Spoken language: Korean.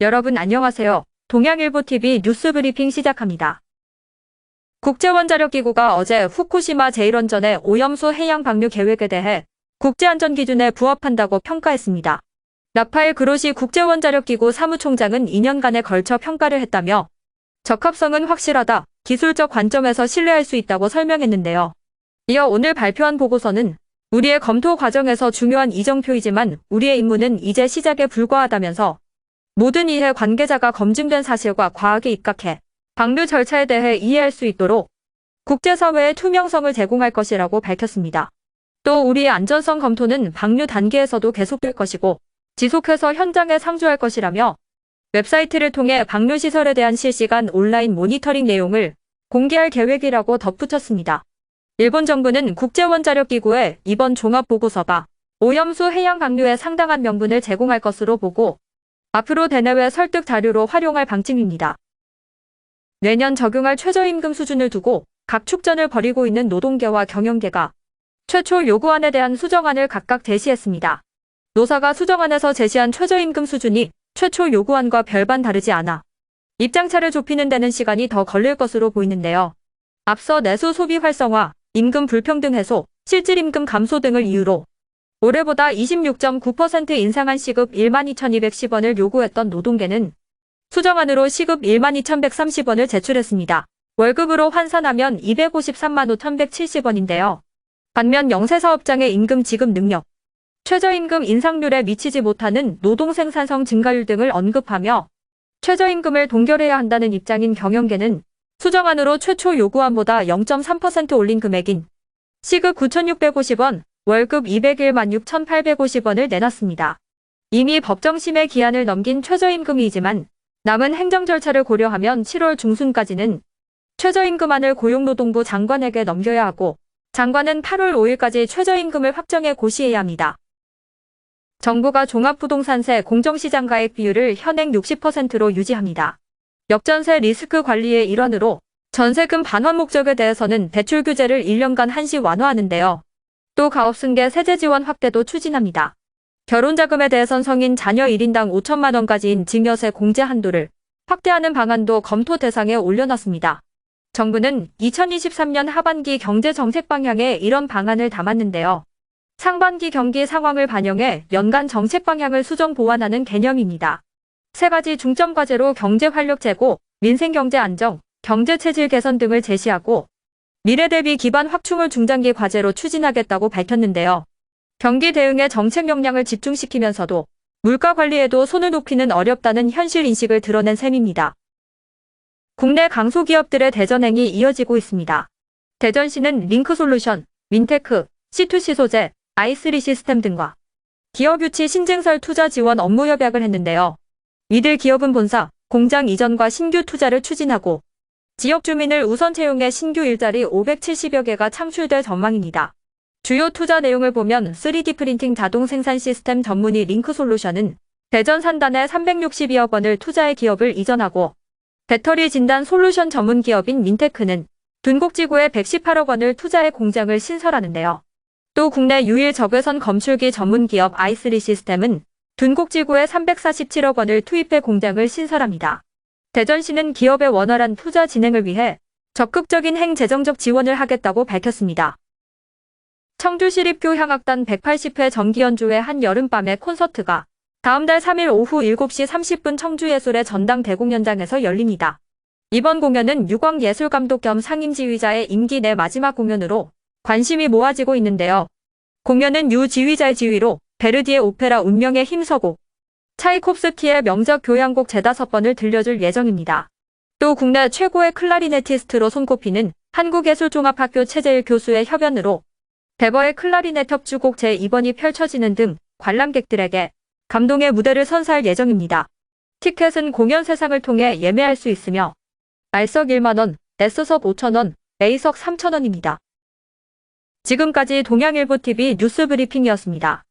여러분 안녕하세요. 동양일보TV 뉴스 브리핑 시작합니다. 국제원자력기구가 어제 후쿠시마 제1원전의 오염수 해양 방류 계획에 대해 국제안전기준에 부합한다고 평가했습니다. 라파엘 그로시 국제원자력기구 사무총장은 2년간에 걸쳐 평가를 했다며 적합성은 확실하다, 기술적 관점에서 신뢰할 수 있다고 설명했는데요. 이어 오늘 발표한 보고서는 우리의 검토 과정에서 중요한 이정표이지만 우리의 임무는 이제 시작에 불과하다면서 모든 이해 관계자가 검증된 사실과 과학에 입각해 방류 절차에 대해 이해할 수 있도록 국제사회에 투명성을 제공할 것이라고 밝혔습니다. 또 우리의 안전성 검토는 방류 단계에서도 계속될 것이고 지속해서 현장에 상주할 것이라며 웹사이트를 통해 방류 시설에 대한 실시간 온라인 모니터링 내용을 공개할 계획이라고 덧붙였습니다. 일본 정부는 국제원자력기구에 이번 종합보고서가 오염수 해양 방류에 상당한 명분을 제공할 것으로 보고 앞으로 대내외 설득 자료로 활용할 방침입니다. 내년 적용할 최저임금 수준을 두고 각 축전을 벌이고 있는 노동계와 경영계가 최초 요구안에 대한 수정안을 각각 제시했습니다. 노사가 수정안에서 제시한 최저임금 수준이 최초 요구안과 별반 다르지 않아 입장차를 좁히는 데는 시간이 더 걸릴 것으로 보이는데요. 앞서 내수 소비 활성화, 임금 불평등 해소, 실질임금 감소 등을 이유로 올해보다 26.9% 인상한 시급 12,210원을 요구했던 노동계는 수정안으로 시급 12,130원을 제출했습니다. 월급으로 환산하면 253만 5,170원인데요. 반면 영세사업장의 임금 지급 능력, 최저임금 인상률에 미치지 못하는 노동 생산성 증가율 등을 언급하며 최저임금을 동결해야 한다는 입장인 경영계는 수정안으로 최초 요구안보다 0.3% 올린 금액인 시급 9,650원, 월급 201만 6,850원을 내놨습니다. 이미 법정심의 기한을 넘긴 최저임금이지만 남은 행정 절차를 고려하면 7월 중순까지는 최저임금안을 고용노동부 장관에게 넘겨야 하고 장관은 8월 5일까지 최저임금을 확정해 고시해야 합니다. 정부가 종합부동산세 공정시장 가액 비율을 현행 60%로 유지합니다. 역전세 리스크 관리의 일환으로 전세금 반환 목적에 대해서는 대출 규제를 1년간 한시 완화하는데요. 또 가업승계 세제 지원 확대도 추진합니다. 결혼자금에 대해선 성인 자녀 1인당 5천만 원까지인 증여세 공제 한도를 확대하는 방안도 검토 대상에 올려놨습니다. 정부는 2023년 하반기 경제 정책 방향에 이런 방안을 담았는데요. 상반기 경기 상황을 반영해 연간 정책 방향을 수정 보완하는 개념입니다. 세 가지 중점 과제로 경제 활력 제고, 민생 경제 안정, 경제 체질 개선 등을 제시하고 미래 대비 기반 확충을 중장기 과제로 추진하겠다고 밝혔는데요. 경기 대응에 정책 역량을 집중시키면서도 물가 관리에도 손을 놓기는 어렵다는 현실 인식을 드러낸 셈입니다. 국내 강소기업들의 대전행이 이어지고 있습니다. 대전시는 링크솔루션, 민테크, C2C 소재, i3 시스템 등과 기업 유치 신증설 투자 지원 업무 협약을 했는데요. 이들 기업은 본사, 공장 이전과 신규 투자를 추진하고 지역 주민을 우선 채용해 신규 일자리 570여 개가 창출될 전망입니다. 주요 투자 내용을 보면 3D 프린팅 자동 생산 시스템 전문의 링크 솔루션은 대전 산단에 362억 원을 투자해 기업을 이전하고 배터리 진단 솔루션 전문 기업인 민테크는 둔곡지구에 118억 원을 투자해 공장을 신설하는데요. 또 국내 유일 적외선 검출기 전문 기업 i3 시스템은 둔곡지구에 347억 원을 투입해 공장을 신설합니다. 대전시는 기업의 원활한 투자 진행을 위해 적극적인 행재정적 지원을 하겠다고 밝혔습니다. 청주시립교 향악단 180회 정기연주회 한여름밤의 콘서트가 다음 달 3일 오후 7시 30분 청주예술의 전당 대공연장에서 열립니다. 이번 공연은 유광 예술감독 겸 상임지휘자의 임기 내 마지막 공연으로 관심이 모아지고 있는데요. 공연은 유 지휘자의 지휘로 베르디의 오페라 운명의 힘서고 차이콥스키의 명작 교향곡 제다섯 번을 들려줄 예정입니다. 또 국내 최고의 클라리네티스트로 손꼽히는 한국예술종합학교 최재일 교수의 협연으로 베버의 클라리넷 협주곡 제2번이 펼쳐지는 등 관람객들에게 감동의 무대를 선사할 예정입니다. 티켓은 공연 세상을 통해 예매할 수 있으며 R석 1만원, S석 5천원, A석 3천원입니다. 지금까지 동양일보TV 뉴스 브리핑이었습니다.